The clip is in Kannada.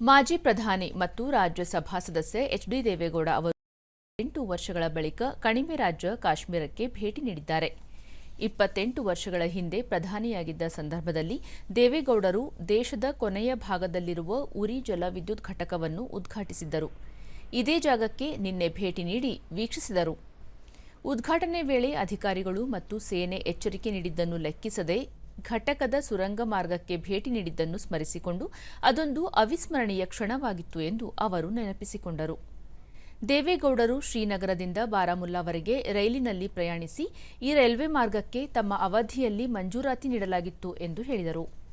ಮಾಜಿ ಪ್ರಧಾನಿ ಮತ್ತು ರಾಜ್ಯಸಭಾ ಸದಸ್ಯ ಎಚ್ ಡಿ ದೇವೇಗೌಡ ಅವರು ಎಂಟು ವರ್ಷಗಳ ಬಳಿಕ ಕಣಿವೆ ರಾಜ್ಯ ಕಾಶ್ಮೀರಕ್ಕೆ ಭೇಟಿ ನೀಡಿದ್ದಾರೆ. ಇಪ್ಪತ್ತೆಂಟು ವರ್ಷಗಳ ಹಿಂದೆ ಪ್ರಧಾನಿಯಾಗಿದ್ದ ಸಂದರ್ಭದಲ್ಲಿ ದೇವೇಗೌಡರು ದೇಶದ ಕೊನೆಯ ಭಾಗದಲ್ಲಿರುವ ಉರಿ ಜಲ ವಿದ್ಯುತ್ ಘಟಕವನ್ನು ಉದ್ಘಾಟಿಸಿದ್ದರು. ಇದೇ ಜಾಗಕ್ಕೆ ನಿನ್ನೆ ಭೇಟಿ ನೀಡಿ ವೀಕ್ಷಿಸಿದರು. ಉದ್ಘಾಟನೆ ವೇಳೆ ಅಧಿಕಾರಿಗಳು ಮತ್ತು ಸೇನೆ ಎಚ್ಚರಿಕೆ ನೀಡಿದ್ದನ್ನು ಲೆಕ್ಕಿಸದೆ ಘಟಕದ ಸುರಂಗ ಮಾರ್ಗಕ್ಕೆ ಭೇಟಿ ನೀಡಿದ್ದನ್ನು ಸ್ಮರಿಸಿಕೊಂಡು ಅದೊಂದು ಅವಿಸ್ಮರಣೀಯ ಕ್ಷಣವಾಗಿತ್ತು ಎಂದು ಅವರು ನೆನಪಿಸಿಕೊಂಡರು. ದೇವೇಗೌಡರು ಶ್ರೀನಗರದಿಂದ ಬಾರಾಮುಲ್ಲಾವರೆಗೆ ರೈಲಿನಲ್ಲಿ ಪ್ರಯಾಣಿಸಿ ಈ ರೈಲ್ವೆ ಮಾರ್ಗಕ್ಕೆ ತಮ್ಮ ಅವಧಿಯಲ್ಲಿ ಮಂಜೂರಾತಿ ನೀಡಲಾಗಿತ್ತು ಎಂದು ಹೇಳಿದರು.